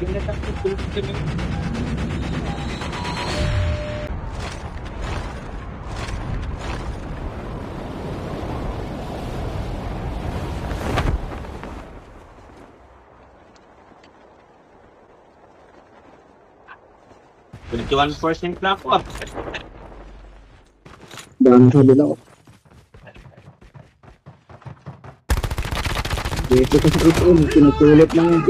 Pinatapos ko na. Twenty-one percent na ako ah. Daan sa bila ko. Dito sa triple, pinupulit lang yung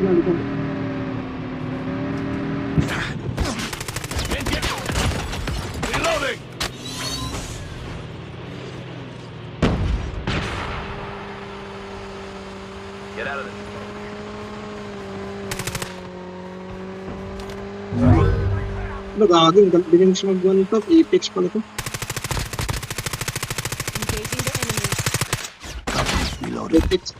tira. Yung Arsenal, ito. Nagaging, ganyan siya mag-one top, Apex pala to. Engaging the enemy. Apex.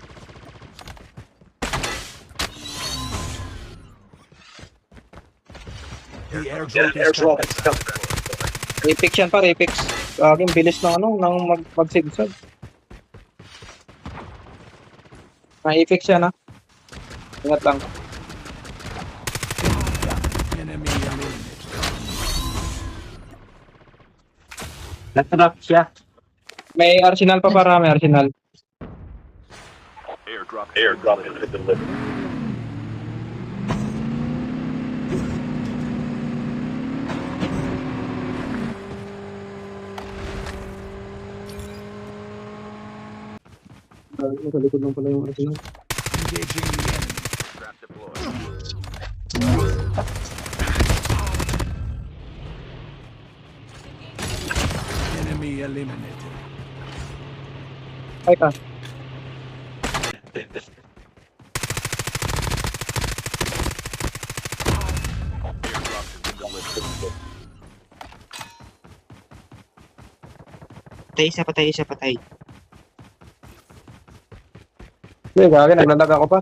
Apex yan par, Apex. Gaging bilis ng ano, ng mag magsigsag. Ah, Apex yan ha. Ingat lang. Natrap siya. May arsenal pa para, may arsenal. Airdrop. Airdrop been delivered. Nasa likod lang pala yung arsenal. Trap deployed. Enemy eliminated. Ay ka. Delivered. Patay isa, patay isa, patay. Hindi, gagawin, naglalag ako pa.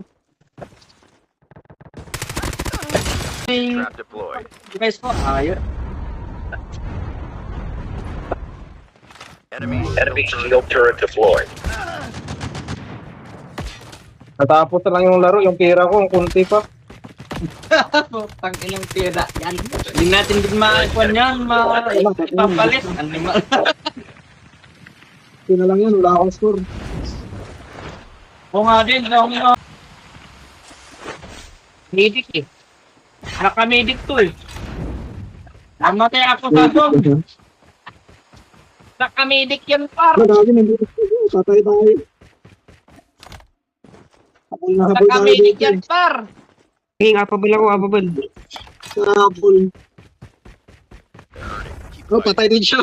Trap deployed. Guys ko, ayun. Enemy. Enemy shield turret deployed. Natapos na lang yung laro, yung pira ko, ang kunti pa. Putang ilang tira yan. Hindi natin din makakuan yan, mapapalit. Animal. Yun na lang yan, wala akong score. Oo nga din, ako nga. Medic eh. Naka-medic to eh. Namatay ako sa to. Naka-medic yan par. Nagagawin, hindi ko tatay tayo. Habol na habol tayo Naka-medic dito. yan par. Sige, kapabal ako, kapabal. Habol. Oh, patay din siya.